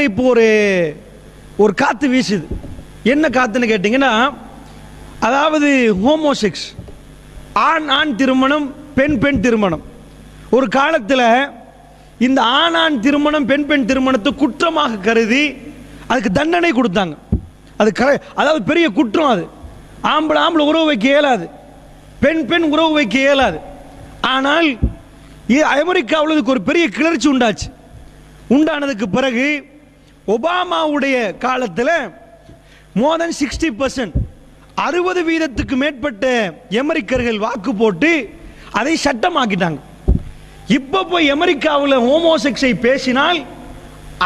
அமெரிக்காவில் இப்போ ஒரு ஒரு காற்று வீசுது. என்ன காற்றுன்னு கேட்டிங்கன்னா அதாவது ஹோமோசெக்ஸ் ஆண் ஆண் திருமணம் பெண் பெண் திருமணம். ஒரு காலத்தில் இந்த ஆண் ஆண் திருமணம் பெண் பெண் திருமணத்தை குற்றமாக கருதி அதுக்கு தண்டனை கொடுத்தாங்க. அது கர அதாவது பெரிய குற்றம் அது. ஆம்பளை ஆம்பளை உறவு வைக்க இயலாது. பெண் பெண் உறவு வைக்க இயலாது. ஆனால் அமெரிக்காவில் இதுக்கு ஒரு பெரிய கிளர்ச்சி உண்டாச்சு. உண்டானதுக்கு பிறகு ஒபாமாவுடைய காலத்தில் மோர் தென் சிக்ஸ்டி பர்சன்ட் அறுபது வீதத்துக்கு மேற்பட்ட எமரிக்கர்கள் வாக்கு போட்டு அதை சட்டமாக்கிட்டாங்க. இப்போ போய் அமெரிக்காவில் ஹோமோசெக்ஸை பேசினால்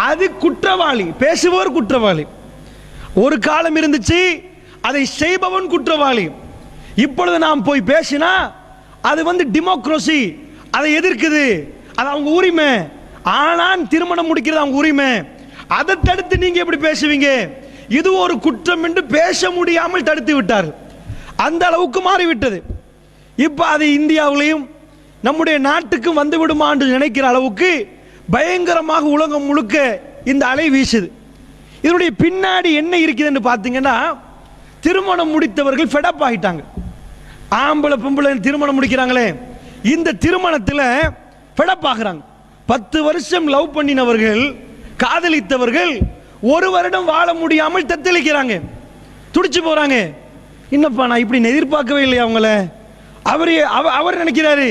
அது குற்றவாளி பேசுபவர் குற்றவாளி. ஒரு காலம் இருந்துச்சு அதை செய்பவன் குற்றவாளி. இப்பொழுது நாம் போய் பேசினா அது வந்து டெமோக்ரஸி அதை எதிர்க்குது அது அவங்க உரிமை. ஆனான் திருமணம் முடிக்கிறது அவங்க உரிமை. அதை தடுத்து நீங்க எப்படி பேசுவீங்க? இது ஒரு குற்றம் என்று பேச முடியாமல் தடுத்து விட்டார் அந்த அளவுக்கு மாறிவிட்டது. இப்போ அது இந்தியாவிலையும் நம்முடைய நாட்டுக்கும் வந்து விடுமா என்று நினைக்கிற அளவுக்கு பயங்கரமாக உலகம் முழுக்க இந்த அலை வீசுது. இதனுடைய பின்னாடி என்ன இருக்குதுன்னு பார்த்தீங்கன்னா திருமணம் முடித்தவர்கள் ஃபெடப் ஆகிட்டாங்க. ஆம்பளை பொம்பளை திருமணம் முடிக்கிறாங்களே. இந்த திருமணத்தில் ஃபெடப் ஆகுறாங்க. பத்து வருஷம் லவ் பண்ணினவர்கள் காதலித்தவர்கள் ஒரு வருடம் வாழ முடியாமல் தத்தளிக்கிறாங்க. துடிச்சு போறாங்க. என்னப்பா நான் இப்படி எதிர்பார்க்கவே இல்லையா அவங்கள அவர் அவர் நினைக்கிறாரு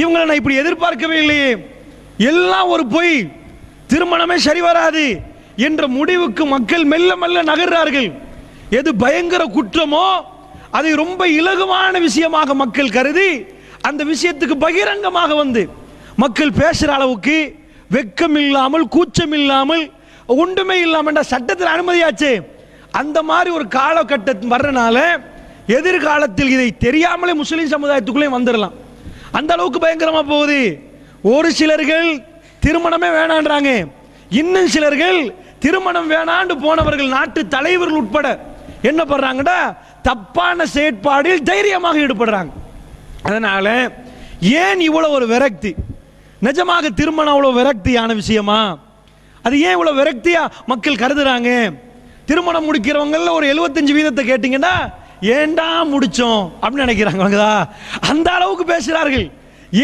இவங்களை நான் இப்படி எதிர்பார்க்கவே இல்லையே. எல்லாம் ஒரு பொய். திருமணமே சரி வராது என்ற முடிவுக்கு மக்கள் மெல்ல மெல்ல நகர்றார்கள். எது பயங்கர குற்றமோ அதை ரொம்ப இலகுவான விஷயமாக மக்கள் கருதி அந்த விஷயத்துக்கு பகிரங்கமாக வந்து மக்கள் பேசுகிற அளவுக்கு வெக்கம் இல்லாமல் கூச்சம் இல்லாமல் ஒன்றுமே இல்லாமல் சட்டத்தில் அனுமதியாச்சு. அந்த மாதிரி ஒரு காலகட்டத்தில் வர்றனால எதிர்காலத்தில் இதை தெரியாமலே முஸ்லீம் சமுதாயத்துக்குள்ளே வந்துடலாம். அந்த அளவுக்கு பயங்கரமாக போகுது. ஒரு சிலர்கள் திருமணமே வேணான்றாங்க. இன்னும் சிலர்கள் திருமணம் வேணாண்டு போனவர்கள் நாட்டு தலைவர்கள் உட்பட என்ன பண்ணுறாங்கன்னா தப்பான செயற்பாடில் தைரியமாக ஈடுபடுறாங்க. அதனால் ஏன் இவ்வளோ ஒரு விரக்தி? நிஜமாக திருமணம் அவ்வளோ விரக்தியான விஷயமா? அது ஏன் இவ்வளோ விரக்தியாக மக்கள் கருதுறாங்க? திருமணம் முடிக்கிறவங்களில் ஒரு 75 வீதத்தை கேட்டிங்கன்னா ஏண்டா முடித்தோம் அப்படின்னு நினைக்கிறாங்க வணங்குதா? அந்த அளவுக்கு பேசுகிறார்கள்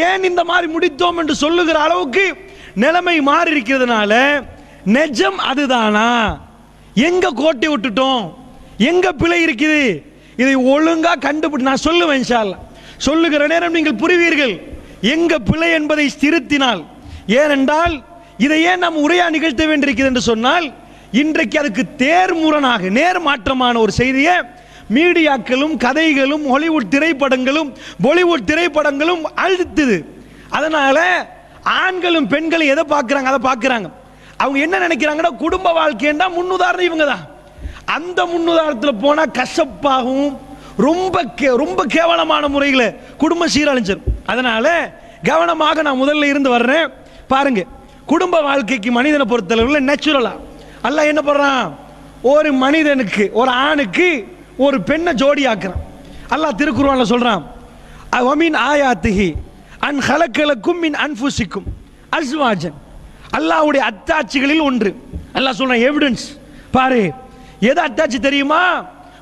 ஏன் இந்த மாதிரி முடித்தோம் என்று சொல்லுகிற அளவுக்கு நிலைமை மாறி இருக்கிறதுனால நிஜம் அதுதானா? எங்க கோட்டை விட்டுட்டோம்? எங்க பிழை இருக்குது? இதை ஒழுங்கா கண்டுபிடி நான் சொல்லுவேன் சொல்லுகிற நேரம் நீங்கள் புரிவீர்கள். எங்க பிழை என்பதை திருத்தினால். ஏனென்றால் இதை ஏன் நாம் உரையா நிகழ்த்த வேண்டியிருக்கிறது என்று சொன்னால் இன்றைக்கு அதுக்கு தேர்முரணாக நேர்மாற்றமான ஒரு செய்தியை மீடியாக்களும் கதைகளும் ஹாலிவுட் திரைப்படங்களும் பாலிவுட் திரைப்படங்களும் அழுத்துது. அதனால ஆண்களும் பெண்களும் எதை பார்க்குறாங்க? அதை பார்க்குறாங்க. அவங்க என்ன நினைக்கிறாங்கன்னா குடும்ப வாழ்க்கைன்னா முன்னுதாரணம் இவங்க தான் அந்த முன்னுதாரணத்தில் போனால் கசப்பாகவும் ரொம்ப கே- ரொம்ப கேவலமான முறையில் குடும்ப சீரழிஞ்சிடும் அதனால கவனமாக நான் முதல்ல இருந்து வர்றேன். பாருங்க குடும்ப வாழ்க்கைக்கு மனிதனை பொறுத்தளவில் நேச்சுரலா அல்ல என்ன பண்றான்? ஒரு மனிதனுக்கு ஒரு ஆணுக்கு ஒரு பெண்ணை ஜோடி ஆக்குறான் அல்லாஹ் திருக்குறான்ல சொல்றான் அவமின் ஆயாத்துகி அன் ஹலக்கலக்கும் மின் அன்ஃபுசிக்கும் அஸ்வாஜன். அல்லாவுடைய அத்தாட்சிகளில் ஒன்று. அல்லாஹ் சொல்றான் எவிடன்ஸ். பாரு எது அத்தாட்சி தெரியுமா?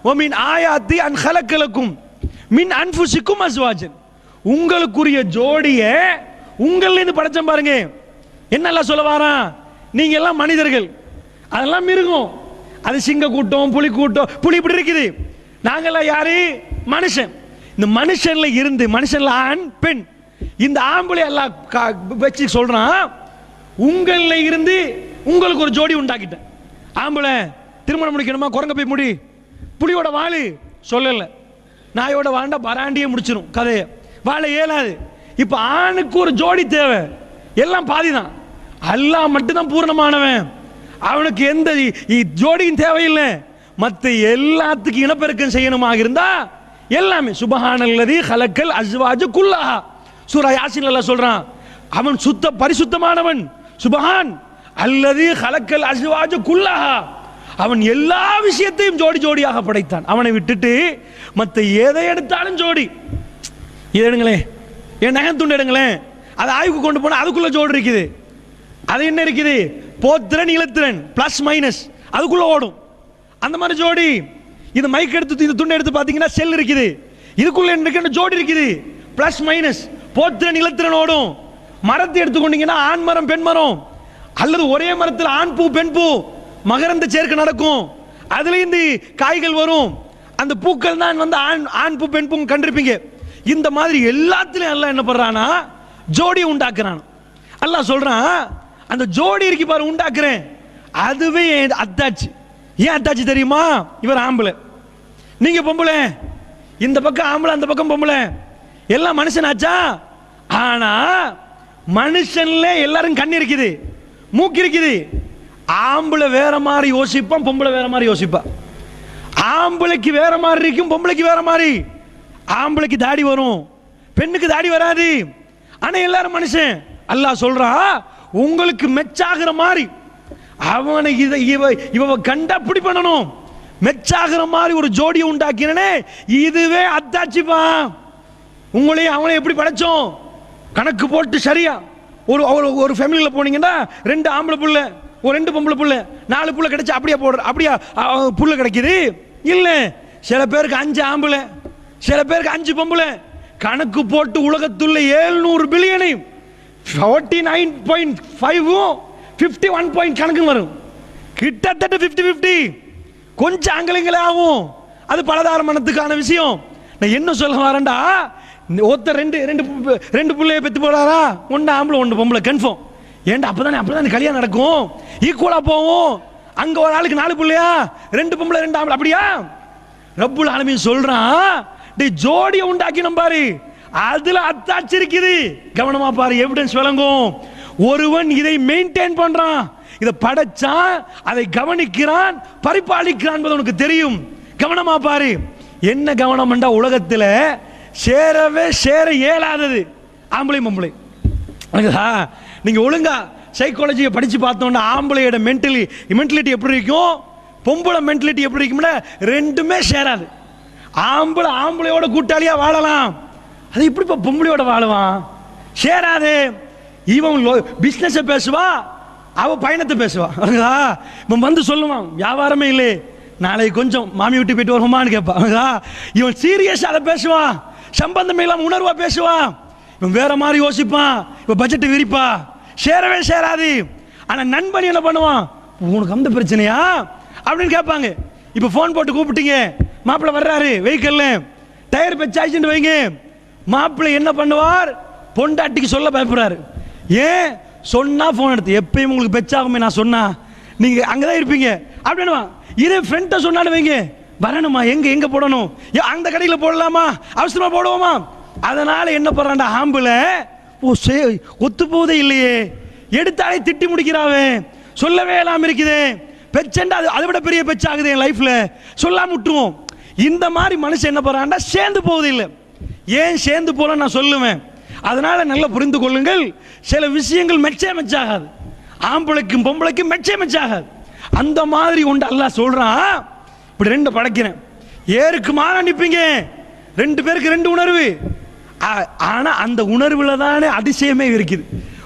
ஒமின் ஆயாத்தி அன் ஹலக்கலக்கும் மின் அன்ஃபுசிக்கும் அஸ்வாஜன். உங்களுக்குரிய ஜோடியை உங்கள்லேருந்து படைச்சேன் பாருங்க. என்னெல்லாம் சொல்ல வாரான் நீங்க எல்லாம் மனிதர்கள். அதெல்லாம் மிருகம். அது சிங்க கூட்டம் புலி கூட்டம் புலி இப்படி இருக்குது. நாங்கெல்லாம் யாரு? மனுஷன். இந்த மனுஷன்ல இருந்து மனுஷன்ல ஆண் பெண். இந்த ஆம்பளை எல்லாம் வச்சு சொல்றான் உங்கள இருந்து உங்களுக்கு ஒரு ஜோடி உண்டாக்கிட்டேன். ஆம்பளை திருமணம் முடிக்கணுமா? குரங்க போய் முடி. புலியோட வாழு சொல்லலை. நாயோட வாழ்ந்தா பராண்டியே முடிச்சிடும் கதையை. வாழ இயலாது இப்போ ஆணுக்கு ஒரு ஜோடி தேவை. எல்லாம் பாதி தான் அல்லாஹ் மட்டும்தான் பூரணமானவன். அவனுக்கு எந்த இ- ஜோடியும் தேவையில்லை. மற்ற எல்லாத்துக்கும் இனப்பெருக்கம் செய்யணுமாக இருந்தா எல்லாமே. சுபஹானல்லதி ஹலக்கல் அஸ்வாஜு குல்லாஹா. சூரா யாசின் அல்லா சொல்றான் அவன் சுத்த பரிசுத்தமானவன். சுபஹான். அல்லது ஹலக்கல் அஸ்வாஜு குல்லாஹா. அவன் எல்லா விஷயத்தையும் ஜோடி ஜோடியாக படைத்தான். அவனை விட்டுட்டு மற்ற எதை எடுத்தாலும் ஜோடி. இது எடுங்களேன் என் நகை துண்டு எடுங்களேன். அதை ஆய்வுக்கு கொண்டு போனால் அதுக்குள்ள ஜோடி இருக்குது. அது என்ன இருக்குது? போத்திறன் இழுத்திறன். பிளஸ் மைனஸ் அதுக்குள்ள ஓடும். அந்த மாதிரி ஜோடி. இது மைக் எடுத்து இந்த துண்டு எடுத்து பார்த்தீங்கன்னா செல் இருக்குது. இதுக்குள்ள என்ன இருக்குன்னு ஜோடி இருக்குது. பிளஸ் மைனஸ் போத்திரன் இழுத்திறன் ஓடும். மரத்தை எடுத்துக்கொண்டீங்கன்னா ஆண் மரம் பெண் மரம். அல்லது ஒரே மரத்தில் ஆண் பூ பெண் பூ மகரந்த சேர்க்கை நடக்கும். அதுலேருந்து காய்கள் வரும். அந்த பூக்கள் தான் வந்து ஆண் ஆண் பூ பெண் பூ கண்டிருப்பீங்க. இந்த மாதிரி எல்லாத்துலயும் எல்லாம் என்ன பண்றானா ஜோடி உண்டாக்குறான். அல்லாஹ் சொல்றான் அந்த ஜோடி இருக்கு பாரு உண்டாக்குறேன். அதுவே அத்தாச்சு. ஏன் அத்தாச்சு தெரியுமா? இவர் ஆம்பளை. நீங்க பொம்பளை. இந்த பக்கம் ஆம்பளை அந்த பக்கம் பொம்பளை. எல்லாம் மனுஷனாச்சா ஆனா மனுஷன்ல எல்லாரும் கண் இருக்குது மூக்கு இருக்குது. ஆம்பளை வேற மாதிரி யோசிப்பான் பொம்பளை வேற மாதிரி யோசிப்பான். ஆம்பளைக்கு வேற மாதிரி இருக்கும் பொம்பளைக்கு வேற மாதிரி. ஆம்பளைக்கு தாடி வரும். பெண்ணுக்கு தாடி வராது. ஆனால் எல்லாரும் மனுஷன். அல்லாஹ் சொல்கிறா உங்களுக்கு மெச்சாகிற மாதிரி அவனை இதை இவ இவ கண்டா பிடி பண்ணணும். மெச்சாகிற மாதிரி ஒரு ஜோடியை உண்டாக்கினே இதுவே அத்தாச்சிப்பா. உங்களையும் அவனை எப்படி படைச்சோம்? கணக்கு போட்டு சரியா. ஒரு ஒரு ஒரு ஃபேமிலியில் போனீங்கன்னா ரெண்டு ஆம்பளை புள்ள ஒரு ரெண்டு பொம்பளை புள்ள நாலு புள்ள கிடைச்சா அப்படியே போடுற அப்படியா புள்ள கிடைக்குது. இல்லை சில பேருக்கு அஞ்சு ஆம்பளை. சில பேருக்கு அஞ்சு பொம்பளை. கணக்கு போட்டு உலகத்துள்ள ஏழ்நூறு பில்லியனையும் ஃபார்ட்டி நைன் பாயிண்ட் ஃபைவும் ஃபிஃப்டி ஒன் பாயிண்ட் கணக்கு வரும். கிட்டத்தட்ட ஃபிஃப்டி ஃபிஃப்டி கொஞ்சம் ஆங்கிலங்களே ஆகும் அது பலதார மனத்துக்கான விஷயம். நான் என்ன சொல்ல வரேன்டா? ஒருத்தர் ரெண்டு ரெண்டு ரெண்டு பிள்ளைய பெற்று போறாரா? ஒன்று ஆம்பளை ஒன்று பொம்பளை. கன்ஃபார்ம் ஏன்டா அப்பதானே அப்பதானே கல்யாணம் நடக்கும்? ஈக்குவலாக போகும் அங்கே ஒரு ஆளுக்கு நாலு பிள்ளையா? ரெண்டு பொம்பளை ரெண்டு ஆம்பளை. அப்படியா? ரப்புல் ஆலமின் சொல்கிறான் ஜோடியை உண்டாக்கினோம் பாரு. அதுல அத்தாச்சு இருக்குது. கவனமா பாரு எவிடன்ஸ் விளங்கும். ஒருவன் இதை மெயின்டைன் பண்றான். இதை படைச்சான் அதை கவனிக்கிறான் பரிபாலிக்கிறான் என்பது உனக்கு தெரியும். கவனமா பாரு. என்ன கவனம்ண்டா உலகத்தில்? சேரவே சேர இயலாதது. ஆம்பளை பொம்பளை நீங்கள் ஒழுங்கா சைக்காலஜியை படித்து பார்த்தோன்னா ஆம்பளையோட மென்டலி மென்டலிட்டி எப்படி இருக்கும்? பொம்பளை மென்டலிட்டி எப்படி இருக்கும்னா ரெண்டுமே சேராது. ஆம்பளை ஆம்பளையோட கூட்டாளியா வாழலாம். அது எப்படி இப்போ பொம்பளையோட வாழுவான்? சேராது. இவன் பிஸ்னஸை பேசுவா அவ பயணத்தை பேசுவா. இவன் வந்து சொல்லுவான் வியாபாரமே இல்லை. நாளைக்கு கொஞ்சம் மாமி விட்டு போயிட்டு வருமான்னு கேட்பான். இவன் சீரியஸ் அதை பேசுவான் சம்பந்தம் இல்லாம உணர்வா பேசுவான் இவன் வேற மாதிரி யோசிப்பான். இவன் பட்ஜெட் விரிப்பா. சேரவே சேராது. ஆனா நண்பன் என்ன பண்ணுவான்? உனக்கு அந்த பிரச்சனையா? அப்படின்னு கேட்பாங்க. இப்போ ஃபோன் போட்டு கூப்பிட்டீங்க. மாப்பிள்ளை வர்றாரு வெஹிக்கல்ல டயர் பச்சாச்சுன்னு வைங்க. மாப்பிள்ளை என்ன பண்ணுவார்? பொண்டாட்டிக்கு சொல்ல பயப்படுறாரு. ஏன்? சொன்னா ஃபோன் எடுத்து. எப்பயும் உங்களுக்கு பெச்சாகுமே நான் சொன்னா. நீங்க அங்கதான் இருப்பீங்க. அப்படின்னுவா இதே ஃப்ரெண்ட்டை சொன்னாலும் வைங்க. வரணுமா எங்க எங்க போடணும்? ஏ, அந்த கடையில் போடலாமா? அவசரமா போடுவோமா? அதனால என்ன பண்றான்டா ஆம்பில்? ஓ சே ஒத்து போதே இல்லையே. எடுத்தாலே திட்டி முடிக்கிறாவே சொல்லவே இல்லாமல் இருக்குது. பெச்சண்டா அது அதை விட பெரிய பெச்சாகுது என் லைஃப்ல சொல்லாம விட்டுருவோம். இந்த மாதிரி மனுஷன் என்ன பண்றான்டா? சேர்ந்து போவதில்லை ஏன் சேர்ந்து போல நான் சொல்லுவேன். அதனால நல்லா புரிந்து கொள்ளுங்கள். சில விஷயங்கள் மெச்சே மெச்சாகாது. ஆம்பளைக்கும் பொம்பளைக்கும் மெச்சே மெச்சாகாது. அந்த மாதிரி உண்டு அல்லாஹ் சொல்றான். இப்படி ரெண்டு படைக்கிறேன். ஏருக்கு மாற நிற்பீங்க ரெண்டு பேருக்கு ரெண்டு உணர்வு. ஆ- ஆனா அந்த உணர்வுல தானே அதிசயமே இருக்குது.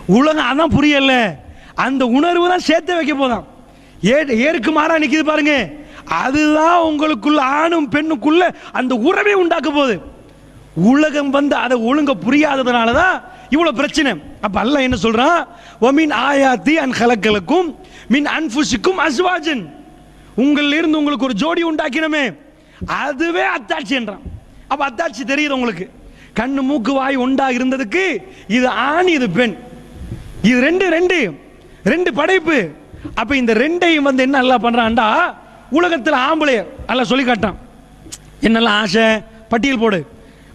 உலகம் அதான் புரியல. அந்த உணர்வு தான் சேர்த்து வைக்க போதான். ஏ ஏருக்கு மாறா நிற்கிது பாருங்க. அதுதான் உங்களுக்குள்ள ஆணும் பெண்ணுக்குள்ள அந்த உறவை உண்டாக்க போகுது. உலகம் வந்து அதை ஒழுங்க புரியாததுனால தான் இவ்வளோ பிரச்சனை. அப்போ அல்ல என்ன சொல்கிறான் ஒமின் ஆயாத்தி அன் கலக்கலுக்கும் மின் அன்புஷிக்கும் அஸ்வாஜன். உங்களில் இருந்து உங்களுக்கு ஒரு ஜோடி உண்டாக்கினமே அதுவே அத்தாட்சி என்றான். அப்போ அத்தாட்சி தெரியுது உங்களுக்கு? கண்ணு மூக்கு வாய் உண்டா இருந்ததுக்கு இது ஆண் இது பெண். இது ரெண்டு ரெண்டு. ரெண்டு படைப்பு. அப்போ இந்த ரெண்டையும் வந்து என்ன நல்லா பண்ணுறான்டா உலகத்தில் ஆம்பளை எல்லாம் சொல்லி காட்டான் என்னெல்லாம் ஆசை? பட்டியல் போடு.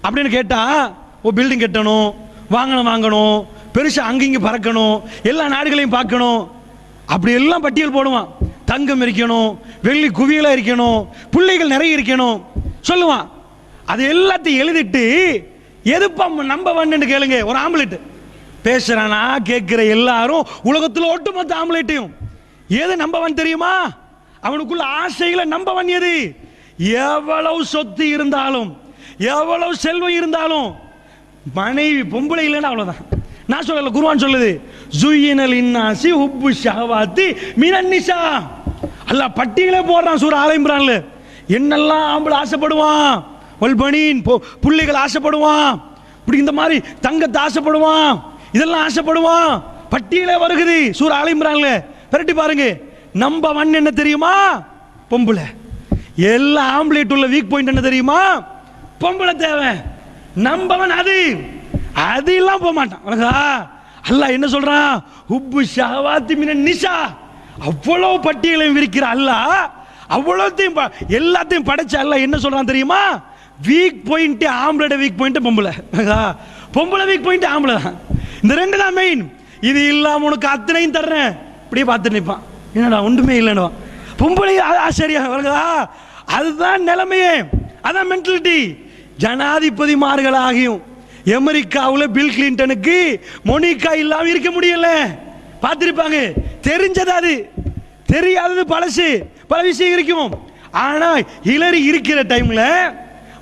அப்படின்னு கேட்டால் ஓ பில்டிங் கட்டணும் வாங்கணும் வாங்கணும் பெருசாக அங்கிங்கே பறக்கணும் எல்லா நாடுகளையும் பார்க்கணும். அப்படி எல்லாம் பட்டியல் போடுவான். தங்கம் இருக்கணும் வெள்ளி குவியலாக இருக்கணும் பிள்ளைகள் நிறைய இருக்கணும் சொல்லுவான். அது எல்லாத்தையும் எழுதிட்டு எதுப்பா நம்ப வேண்டுன்னு கேளுங்க. ஒரு ஆம்லெட்டு பேசுகிறானா கேட்குற எல்லாரும் உலகத்தில் ஒட்டுமொத்த ஆம்லெட்டையும் எது நம்பவன் தெரியுமா? அவனுக்குள்ள ஆசைகளை நம்ப எது எவ்வளவு சொத்து இருந்தாலும் எவ்வளவு செல்வம் இருந்தாலும் மனைவி பொம்பளை இல்லைன்னா அவ்வளோதான் நான் சொல்லல குருவான் சொல்லுது ஜுயினல் இன்னாசி உப்பு ஷஹவாத்தி மினன்னிஷா அல்ல பட்டியலே போடுறான் சூர் ஆலயம்புறான்ல என்னெல்லாம் ஆம்பளை ஆசைப்படுவான்? வல்பனீன் போ புள்ளைகள் ஆசைப்படுவான். இப்படி இந்த மாதிரி தங்கத்தை ஆசைப்படுவான். இதெல்லாம் ஆசைப்படுவான். பட்டியலே வருகுது சூற ஆலயம்புறான்ல இம்ரான்ல. பிரட்டி பாருங்க. நம்ப வன் என்ன தெரியுமா? பொம்பளை. எல்லா ஆம்பளைட் உள்ள வீக் பாயிண்ட் என்ன தெரியுமா? பொம்பளை தேவை. நம்பவன் அது. அது எல்லாம் போக மாட்டான். உனக்கா அல்லாஹ் என்ன சொல்றான்? உப்பு ஷஹவாத்தி மின நிஷா. அவ்வளவு பட்டியலையும் விரிக்கிற அல்லாஹ் அவ்வளோத்தையும் ப- எல்லாத்தையும் படைச்ச அல்லாஹ் என்ன சொல்றான் தெரியுமா? வீக் பாயிண்ட் ஆம்பளோட வீக் பாயிண்ட் பொம்பளை. பொம்பளை வீக் பாயிண்ட் ஆம்பளை தான் இந்த ரெண்டு தான் மெயின் இது இல்லாம உனக்கு அத்தனையும் தர்றேன். இப்படியே பார்த்து நிற்பான் என்னடா ஒன்றுமே இல்லைன்னு பொம்பளை ஆ- ஆச்சரியா அதுதான் நிலைமையே. அதான் மென்டாலிட்டி ஜனாதிபதிமார்களாகியும் அமெரிக்காவில் பில் கிளின்டனுக்கு மொனிகா இல்லாமல் இருக்க முடியல. பார்த்துருப்பாங்க. தெரிஞ்சது அது. தெரியாதது பழசு. பல விஷயம் இருக்கும். ஆனால் ஹிலரி இருக்கிற டைமில்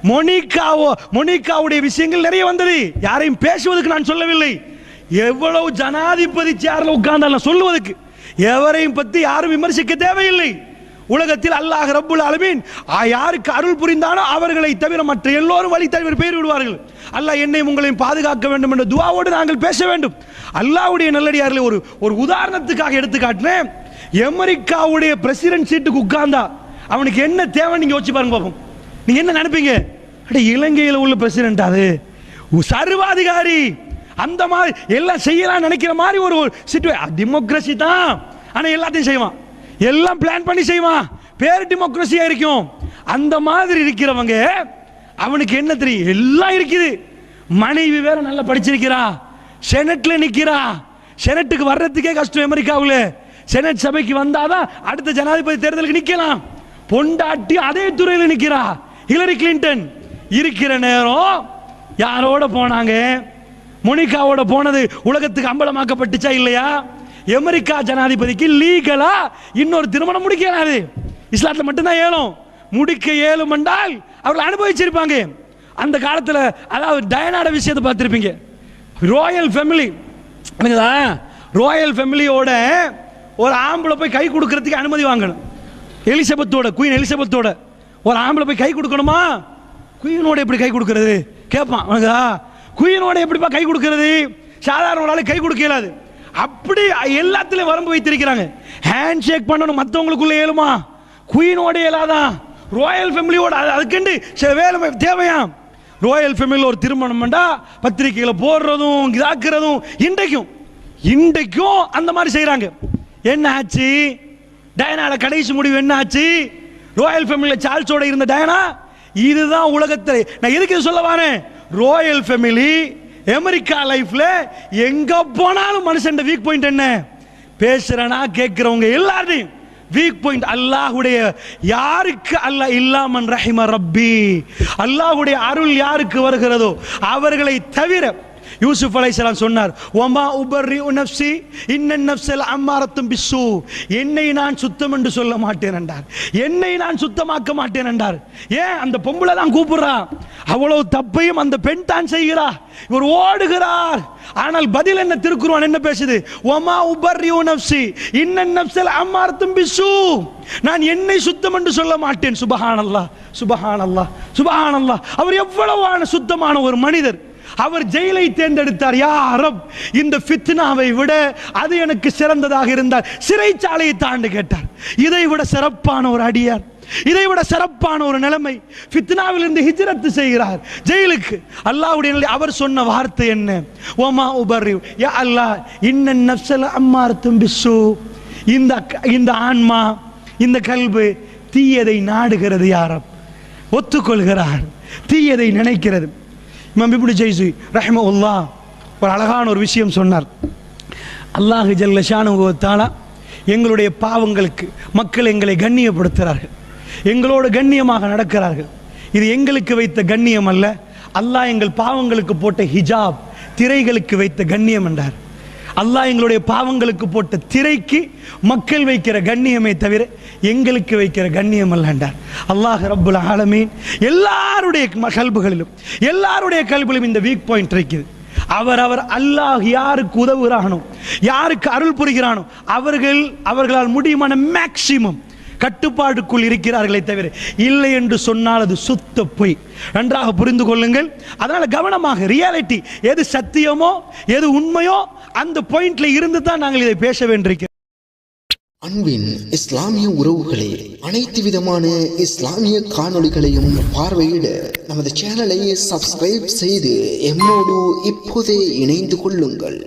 மொனிகாவோ மொனிகாவுடைய விஷயங்கள் நிறைய வந்தது. யாரையும் பேசுவதற்கு நான் சொல்லவில்லை. எவ்வளவு ஜனாதிபதி சேர்ல உட்கார்ந்தாலும் சொல்லுவதற்கு எவரையும் பற்றி யாரும் விமர்சிக்க தேவையில்லை. உலகத்தில் அல்லாஹ் ரப்புல் அலமீன் ஆ, யாருக்கு அருள் புரிந்தானோ அவர்களை தவிர மற்ற எல்லோரும் வழி தவிர பெயர் விடுவார்கள் அல்லாஹ் என்னை உங்களையும் பாதுகாக்க வேண்டும் என்ற துவாவோடு நாங்கள் பேச வேண்டும். அல்லாஹ்வுடைய நல்லடியார்களை ஒரு ஒரு உதாரணத்துக்காக எடுத்து காட்டினேன் அமெரிக்காவுடைய பிரசிடென்ட் சீட்டுக்கு உட்கார்ந்தா அவனுக்கு என்ன தேவை நீங்கள் யோசிச்சு பாருங்க பாப்போம். நீங்கள் என்ன நினைப்பீங்க? அட இலங்கையில் உள்ள பிரசிடென்ட் அது? உ- சர்வாதிகாரி! அந்த மாதிரி எல்லாம் செய்யலாம் நினைக்கிற மாதிரி ஒரு சிட்டுவே டெமோக்ரஸி தான். ஆனால் எல்லாத்தையும் செய்வான். எல்லாம் பிளான் பண்ணி செய்வான். பேர் டெமோக்ரஸியா இருக்கும். அந்த மாதிரி இருக்கிறவங்க அவனுக்கு என்ன தெரியும்? எல்லாம் இருக்குது. மனைவி வேற நல்லா படிச்சிருக்கிறா. செனட்ல நிற்கிறா செனட்டுக்கு வர்றதுக்கே கஷ்டம் அமெரிக்காவில். செனட் சபைக்கு வந்தாதான் அடுத்த ஜனாதிபதி தேர்தலுக்கு நிற்கலாம் பொண்டாட்டி அதே துறையில் நிற்கிறா ஹிலரி கிளின்டன் இருக்கிற நேரம் யாரோட போனாங்க? மொனிகாவோட போனது உலகத்துக்கு அம்பலமாக்கப்பட்டுச்சா இல்லையா? அமெரிக்கா ஜனாதிபதிக்கு லீகலா இன்னொரு திருமணம் முடிக்க இயலாது இஸ்லாத்தில் மட்டும்தான் ஏழும். முடிக்க ஏழும் என்றால் அவர்கள் அனுபவிச்சிருப்பாங்க. அந்த காலத்தில் அதாவது டயனாட விஷயத்தை பார்த்துருப்பீங்க. ராயல் ஃபேமிலி எனக்குதா ராயல் ஃபேமிலியோட ஒரு ஆம்பளை போய் கை கொடுக்கறதுக்கு அனுமதி வாங்கணும். எலிசபெத்தோட குயின் எலிசபெத்தோட. ஒரு ஆம்பளை போய் கை கொடுக்கணுமா? குயினோட எப்படி கை கொடுக்கறது? கேட்பான் உனக்கா குயினோட எப்படிப்பா கை கொடுக்கறது? சாதாரண கை கொடுக்க இயலாது. அப்படி எல்லாத்துலயும் வரம்பு வைத்திருக்கிறாங்க. ஹேண்ட் ஷேக் பண்ணணும் மற்றவங்களுக்குள்ள ஏழுமா குயினோட இயலாதான் ராயல் ஃபேமிலியோட அதுக்குண்டு சில வேலை தேவையாம் ராயல் ஃபேமிலியில் ஒரு திருமணம் பண்ணா பத்திரிக்கைகளை போடுறதும் இதாக்குறதும் இன்றைக்கும். இன்றைக்கும் அந்த மாதிரி செய்கிறாங்க என்ன ஆச்சு? டயனால கடைசி முடிவு என்ன ஆச்சு? ராயல் ஃபேமிலியில் சார்ல்ஸோட இருந்த டயனா? இதுதான் உலகத்தில் நான் எதுக்கு இது சொல்ல வானேன் ராயல் ஃபேமிலி அமெரிக்கா லைஃப்ல எங்க போனாலும் மனுஷன் வீக் பாயிண்ட் என்ன? பேசுறனா கேட்கிறவங்க எல்லாரையும் வீக் பாயிண்ட் அல்லாஹ்வுடைய யாருக்கு அல்லாஹ் இல்லாமன் ரஹிம ரப்பி? அல்லாஹ்வுடைய அருள் யாருக்கு வருகிறதோ அவர்களை தவிர யூசுப் அலைசலாம் சொன்னார் ஒமா உபர்ரி உனப்சி இன்னன் நப்சல் அம்மாரத்தும் பிஸ்ஸு. என்னை நான் சுத்தம் என்று சொல்ல மாட்டேன் என்றார். என்னை நான் சுத்தமாக்க மாட்டேன் என்றார். ஏன்? அந்த பொம்பளை தான் கூப்பிடுறா. அவ்வளவு தப்பையும் அந்த பெண் தான் செய்கிறா. இவர் ஓடுகிறார். ஆனால் பதில் என்ன? திருக்குறான் என்ன பேசுது? ஒமா உபர்ரி உனப்சி இன்னன் நப்சல் அம்மாரத்தும் பிஸ்ஸு. நான் என்னை சுத்தம் என்று சொல்ல மாட்டேன். சுபஹானல்லா சுபஹானல்லா சுபஹானல்லா அவர் எவ்வளவான சுத்தமான ஒரு மனிதர். அவர் ஜெயிலை தேர்ந்தெடுத்தார். யா இந்த ஃபித்னாவை விட அது எனக்கு சிறந்ததாக இருந்தார். சிறைச்சாலையை தாண்டு கேட்டார். இதை விட சிறப்பான ஒரு அடியார். இதை விட சிறப்பான ஒரு நிலைமை. ஃபித்னாவிலிருந்து ஹிஜ்ரத்து செய்கிறார். ஜெயிலுக்கு. அல்லாவுடைய நிலை அவர் சொன்ன வார்த்தை என்ன? ஓமா உபர்ரி யா அல்லாஹ் இன்ன நப்சல அம்மார்த்தும் பிசு இந்த இந்த ஆன்மா இந்த கல்பு தீயதை நாடுகிறது யாரப் ஒத்துக்கொள்கிறார். தீயதை நினைக்கிறது. இமாம் இப்படி ஜெய்சி ரஹ்மவுல்லா ஒரு அழகான ஒரு விஷயம் சொன்னார். அல்லாஹ் ஜல்லஷானுவத்தாலா எங்களுடைய பாவங்களுக்கு மக்கள் எங்களை கண்ணியப்படுத்துகிறார்கள். எங்களோடு கண்ணியமாக நடக்கிறார்கள். இது எங்களுக்கு வைத்த கண்ணியம் அல்ல. அல்லாஹ் எங்கள் பாவங்களுக்கு போட்ட ஹிஜாப் திரைகளுக்கு வைத்த கண்ணியம் என்றார். அல்லாஹ் எங்களுடைய பாவங்களுக்கு போட்ட திரைக்கு மக்கள் வைக்கிற கண்ணியமே தவிர எங்களுக்கு வைக்கிற கண்ணியம் அல்ல அல்லாஹ் ரப்புல் ஆலமீன் எல்லாருடைய கல்புகளிலும் எல்லாருடைய கல்விலும் இந்த வீக் பாயிண்ட் இருக்குது. அவர் அல்லாஹ் யாருக்கு உதவுகிறானோ யாருக்கு அருள் புரிகிறானோ அவர்கள் அவர்களால் முடியுமான மேக்சிமம் கட்டுப்பாட்டுக்குள் இருக்கிறார்களே தவிர இல்லை என்று சொன்னால் அது சுத்த பொய். நன்றாக புரிந்து கொள்ளுங்கள். அதனால் கவனமாக ரியாலிட்டி எது சத்தியமோ எது உண்மையோ அந்த பாயிண்ட்ல இருந்து தான் நாங்கள் இதை பேச வேண்டியிருக்கிறோம் அன்பின் இஸ்லாமிய உறவுகளே அனைத்து விதமான இஸ்லாமிய காணொளிகளையும் பார்வையிட நமது சேனலை சப்ஸ்கிரைப் செய்து எம்மோடு இப்போதே இணைந்து கொள்ளுங்கள்.